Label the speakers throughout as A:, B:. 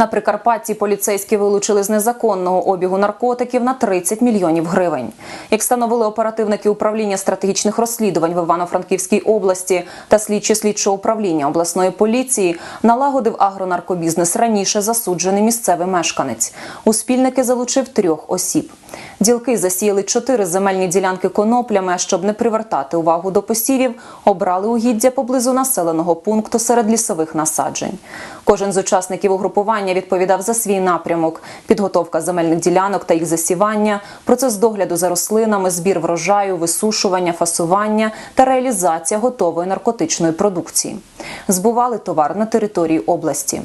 A: На Прикарпатті поліцейські вилучили з незаконного обігу наркотиків на 30 мільйонів гривень. Як встановили оперативники управління стратегічних розслідувань в Івано-Франківській області та слідчі слідчого управління обласної поліції, налагодив агронаркобізнес раніше засуджений місцевий мешканець. У спільники залучив трьох осіб. Ділки засіяли чотири земельні ділянки коноплями, щоб не привертати увагу до посівів, обрали угіддя поблизу населеного пункту серед лісових насаджень. Кожен з учасників угрупування відповідав за свій напрямок: підготовка земельних ділянок та їх засівання, процес догляду за рослинами, збір врожаю, висушування, фасування та реалізація готової наркотичної продукції. Збували товар на території області.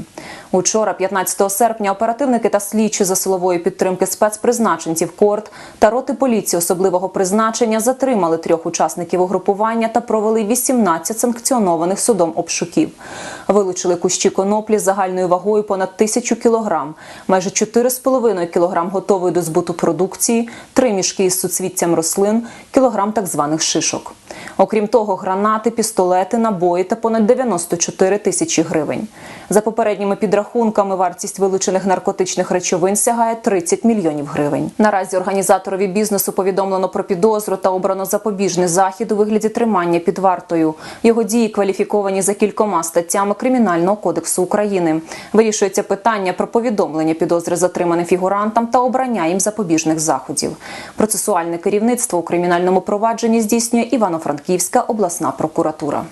A: Учора, 15 серпня, оперативники та слідчі за силової підтримки спецпризначенців КОРТ та роти поліції особливого призначення затримали трьох учасників угрупування та провели 18 санкціонованих судом обшуків. Вилучили кущі коноплі загальною вагою понад тисячу кілограм, майже 4,5 кілограм готової до збуту продукції, три мішки із суцвіттям рослин, кілограм так званих шишок. Окрім того, гранати, пістолети, набої та понад 94 тисячі гривень. За попередніми підрахунками, вартість вилучених наркотичних речовин сягає 30 мільйонів гривень. Наразі організаторові бізнесу повідомлено про підозру та обрано запобіжний захід у вигляді тримання під вартою. Його дії кваліфіковані за кількома статтями Кримінального кодексу України. Вирішується питання про повідомлення підозри затриманим фігурантам та обрання їм запобіжних заходів. Процесуальне керівництво у кримінальному провадженні здійснює Івано-Франківська обласна прокуратура.